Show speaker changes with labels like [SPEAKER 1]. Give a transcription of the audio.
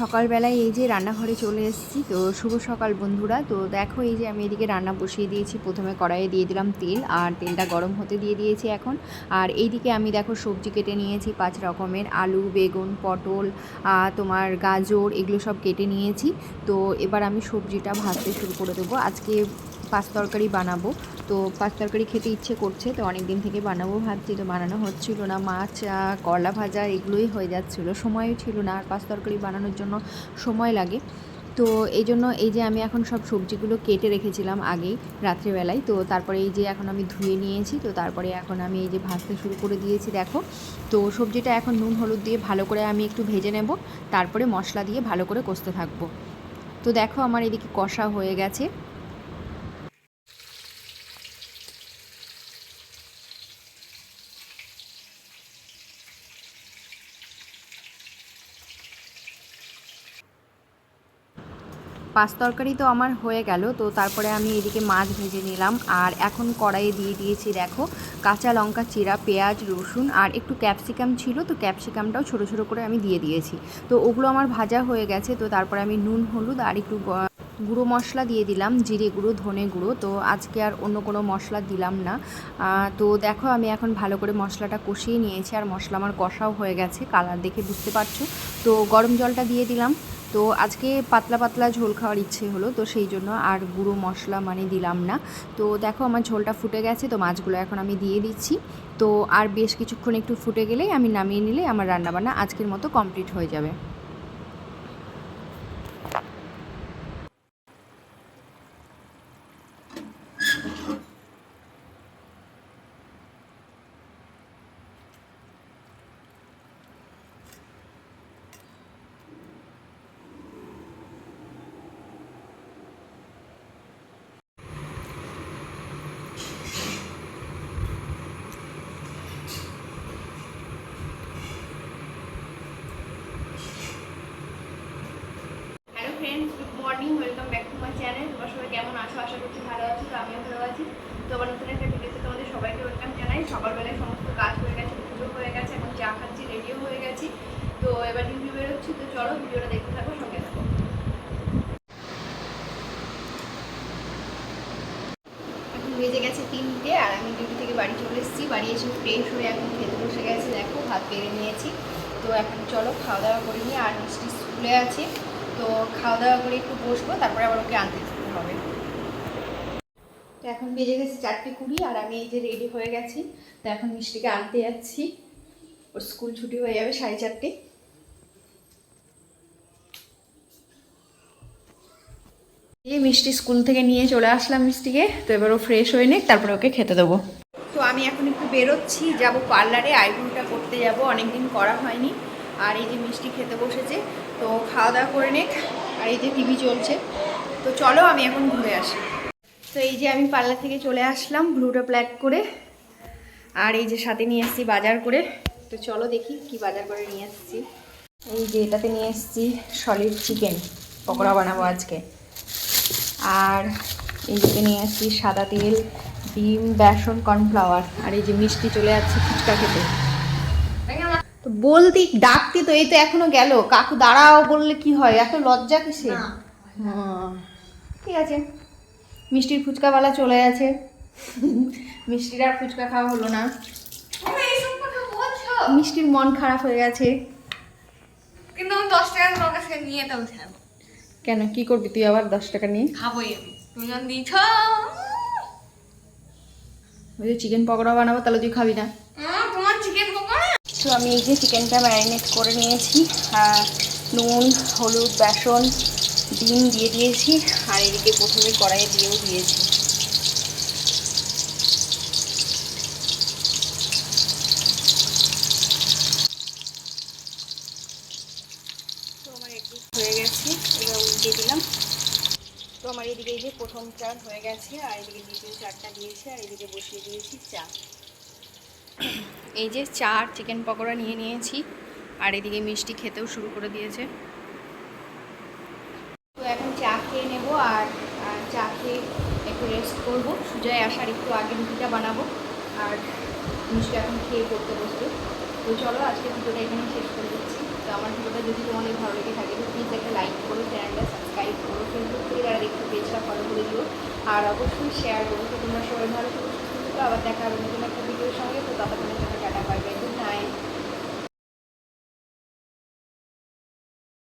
[SPEAKER 1] সকালবেলায় এই যে রান্নাঘরে চলে এসেছি। তো শুভ সকাল বন্ধুরা। তো দেখো এই যে আমি এদিকে রান্না বসিয়ে দিয়েছি। প্রথমে কড়াইয়ে দিয়ে দিলাম তেল আর তেলটা গরম হতে দিয়ে দিয়েছি এখন। আর এইদিকে আমি দেখো সবজি কেটে নিয়েছি, পাঁচ রকমের আলু, বেগুন, পটল তোমার গাজর, এগুলো সব কেটে নিয়েছি। তো এবার আমি সবজিটা ভাজতে শুরু করে দেবো। আজকে পাঁচ তরকারি বানাবো। তো পাঁচ তরকারি খেতে ইচ্ছে করছে, তো অনেক দিন থেকে বানাবো ভাবছি, তো বানানো হচ্ছিল না। মাছ করলা ভাজা এগুলোই হয়ে যাচ্ছিল। সময়ও ছিল না, আর পাঁচ তরকারি বানানোর জন্য সময় লাগে। তো এই জন্য এই যে আমি এখন সব সবজিগুলো কেটে রেখেছিলাম আগেই রাত্রিবেলায়, তো তারপরে এই যে এখন আমি ধুয়ে নিয়েছি, তো তারপরে এখন আমি এই যে ভাজতে শুরু করে দিয়েছি, দেখো। তো সবজিটা এখন নুন, হলুদ দিয়ে ভালো করে আমি একটু ভেজে নেব, তারপরে মশলা দিয়ে ভালো করে কষতে থাকব। তো দেখো আমার এদিকে কষা হয়ে গেছে। পাঁচ তরকারি তো আমার হয়ে গেল, তো তারপরে আমি এদিকে মাছ ভেজে নিলাম। আর এখন কড়াইয়ে দিয়ে দিয়েছি, দেখো, কাঁচা লঙ্কা চিরা, পেঁয়াজ, রসুন আর একটু ক্যাপসিকাম ছিল, তো ক্যাপসিকামটাও ছোটো ছোটো করে আমি দিয়ে দিয়েছি। তো ওগুলো আমার ভাজা হয়ে গেছে, তো তারপরে আমি নুন, হলুদ আর একটু গুঁড়ো মশলা দিয়ে দিলাম, জিরে গুঁড়ো, ধনে গুঁড়ো। তো আজকে আর অন্য কোনো মশলা দিলাম না। তো দেখো আমি এখন ভালো করে মশলাটা কষিয়ে নিয়েছি আর মশলা আমার কষাও হয়ে গেছে, কালার দেখে বুঝতে পারছ। তো গরম জলটা দিয়ে দিলাম। তো আজকে পাতলা পাতলা ঝোল খাওয়ার ইচ্ছে হলো, তো সেই জন্য আর গুঁড়ো মশলা মানে দিলাম না। তো দেখো আমার ঝোলটা ফুটে গেছে, তো মাছগুলো এখন আমি দিয়ে দিচ্ছি। তো আর বেশ কিছুক্ষণ একটু ফুটে গেলেই আমি নামিয়ে নিলে আমার রান্নাবান্না আজকের মতো কমপ্লিট হয়ে যাবে।
[SPEAKER 2] Friends good morning welcome back to my channel তোমরা সবাই কেমন আছো? আশা করছি ভালো আছো তো আবার নতুন একটা ভিডিওতে তোমাদের সবাইকে ওয়েলকাম জানাই। সকালবেলায় সমস্ত কাজ হয়ে গেছে, পুজো হয়ে গেছে, এখন চা খাচ্ছি রেডিও হয়ে গেছি। তো এবার ডিউটি বেরোচ্ছি, তো চলো ভিডিওটা দেখতে থাকো, সঙ্গে থাকো। এখন বেজে গেছে তিনটে, আর আমি ডিউটি থেকে বাড়ি চলে এসেছি। বাড়ি এসে ফ্রেশ হয়ে এখন খেতে বসে গেছে, দেখো, ভাত বেড়ে নিয়েছি। তো এখন চলো খাওয়া দাওয়া করে নিই, আর মিষ্টি স্কুলে আছে। তো খাওয়া দাওয়া করে একটু বসবো, তারপরে আবার ওকে আনতে হবে। তো এখন বেজে গেছে চারটে কুড়ি আর আমি এই যে রেডি হয়ে গেছি। তো এখন মিষ্টিকে আনতে যাচ্ছি। ওর স্কুল ছুটি হয়ে যাবে সাড়ে চারটে। এই মিষ্টি স্কুল থেকে নিয়ে চলে আসলাম মিষ্টিকে। তো এবার ও ফ্রেশ হয়ে নিক, তারপরে ওকে খেতে দেবো। তো আমি এখন একটু বেরোচ্ছি, যাব পার্লারে। আইব্রোটা করতে যাব, অনেকদিন করা হয়নি। আর এই যে মিষ্টি খেতে বসেছে, তো খাওয়া দাওয়া করে নেক। আর এই যে টিভি চলছে। তো চলো আমি এখন ঘুরে আসি। তো এই যে আমি পার্লার থেকে চলে আসলাম ব্লুটা প্ল্যাক করে। আর এই যে সাথে নিয়ে এসেছি বাজার করে। তো চলো দেখি কি বাজার করে নিয়ে এসেছি। এই যে এটাতে নিয়ে এসেছি সলিড চিকেন পকোড়া বানাবো আজকে। আর এই দিকে নিয়ে আসছি সাদা তেল ডিম বেসন কর্নফ্লাওয়ার। আর এই যে মিষ্টি চলে যাচ্ছে ফুচকা খেতে। তো বলতি ডাকতি তো এই তো এখনও গেল। কাকু দাঁড়াও বললে কি হয়? এত লজ্জা কিসে হ্যাঁ ঠিক আছে। মিষ্টির ফুচকাওয়ালা চলে গেছে। মিষ্টির আর ফুচকা খাওয়া হলো না। মিষ্টির মন খারাপ হয়ে গেছে।
[SPEAKER 3] কিন্তু আমি দশ টাকা তোমার কাছে নিয়ে তো
[SPEAKER 1] কেন? কি করবি তুই আবার দশ টাকা নিয়ে?
[SPEAKER 3] খাবোই আমি। তুমি যখন দিয়েছ।
[SPEAKER 1] ওই যে চিকেন পকোড়া বানাবো তাহলে তুই খাবি না।
[SPEAKER 3] তোমার চিকেন পকোড়া?
[SPEAKER 1] তো আমি এই যে চিকেনটা ম্যারিনেট করে নিয়েছি নুন হলুদ বেসন ডিম দিয়ে দিয়েছি, আর এদিকে প্রথমে কড়াইয়ে দিয়েও দিয়েছি। তো আমার একদিক হয়ে গেছে, এবার উল্টে দিলাম। তো আমার এদিকে এই যে প্রথম চার হয়ে গেছে, আর এদিকে দ্বিতীয় চারটা দিয়েছি, আর এদিকে বসিয়ে দিয়েছি চা। এই যে চা চিকেন পকোড়া নিয়ে নিয়েছি, আর এদিকে মিষ্টি খেতেও শুরু করে দিয়েছে তো এখন চা খেয়ে নেব আর চা খেয়ে একটু রেস্ট করব। সুজয় আসার একটু আগে রুটিটা বানাবো আর মিষ্টি এখন খেয়ে পড়তে বসবে। তো চলো আজকে ভিডিওটা এখানে শেষ করে দিচ্ছি। তো আমার ভিডিওটা যদি তোমাদের ভালো লেগে থাকে তো প্লিজ একটা লাইক করো চ্যানেলটা সাবস্ক্রাইব করো ফেসবুক থেকে যারা দেখতে পেজটা ফলো করে দিও। আর অবশ্যই শেয়ার করো। তো তোমরা সবাই ভালো থাকো, সুস্থ আবার দেখা হবে নতুন একটা ভিডিওর সঙ্গে। তো ততক্ষণের জন্য টাটা বাই বাই